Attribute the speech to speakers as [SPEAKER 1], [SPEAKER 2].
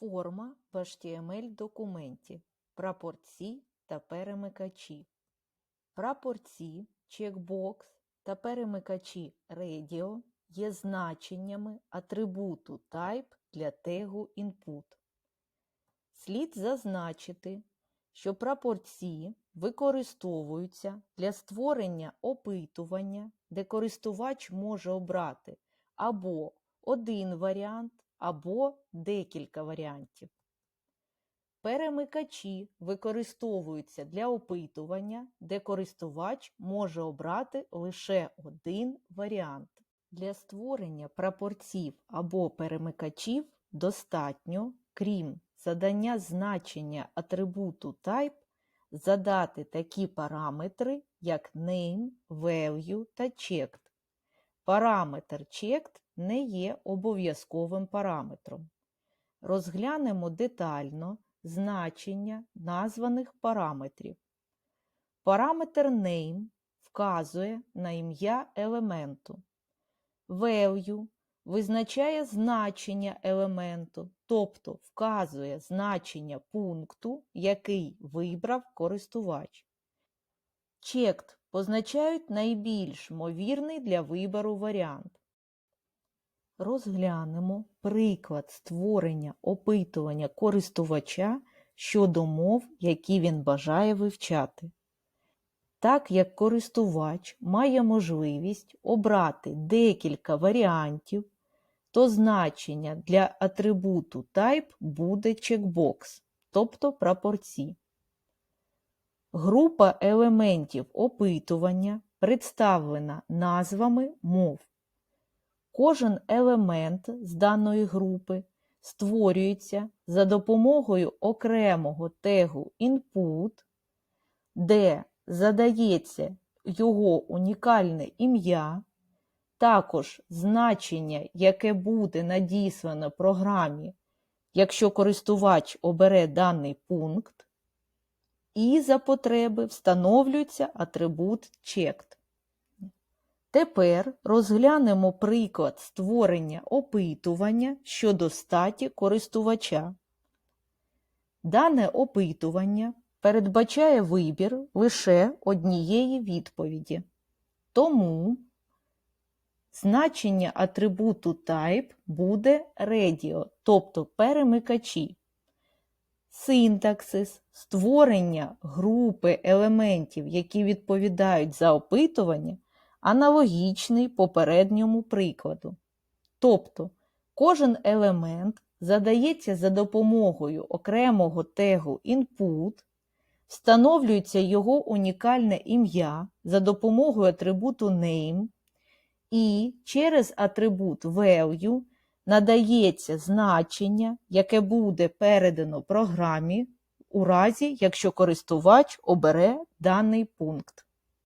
[SPEAKER 1] Форма в HTML-документі, прапорці та перемикачі. Прапорці, чекбокс та перемикачі Radio є значеннями атрибуту type для тегу input. Слід зазначити, що прапорці використовуються для створення опитування, де користувач може обрати або один варіант, або декілька варіантів. Перемикачі використовуються для опитування, де користувач може обрати лише один варіант. Для створення прапорців або перемикачів достатньо, крім задання значення атрибуту type, задати такі параметри, як name, value та checked. Параметр checked не є обов'язковим параметром. Розглянемо детально значення названих параметрів. Параметр name вказує на ім'я елементу. Value визначає значення елементу, тобто вказує значення пункту, який вибрав користувач. Checked позначають найбільш ймовірний для вибору варіант. Розглянемо приклад створення опитування користувача щодо мов, які він бажає вивчати. Так як користувач має можливість обрати декілька варіантів, то значення для атрибуту type буде чекбокс, тобто прапорці. Група елементів опитування представлена назвами мов. Кожен елемент з даної групи створюється за допомогою окремого тегу input, де задається його унікальне ім'я, також значення, яке буде надіслано програмі, якщо користувач обере даний пункт, і за потреби встановлюється атрибут checked. Тепер розглянемо приклад створення опитування щодо статі користувача. Дане опитування передбачає вибір лише однієї відповіді. Тому значення атрибуту type буде radio, тобто перемикачі. Синтаксис створення групи елементів, які відповідають за опитування, аналогічний попередньому прикладу. Тобто кожен елемент задається за допомогою окремого тегу input, встановлюється його унікальне ім'я за допомогою атрибуту name, і через атрибут value надається значення, яке буде передано програмі у разі, якщо користувач обере даний пункт.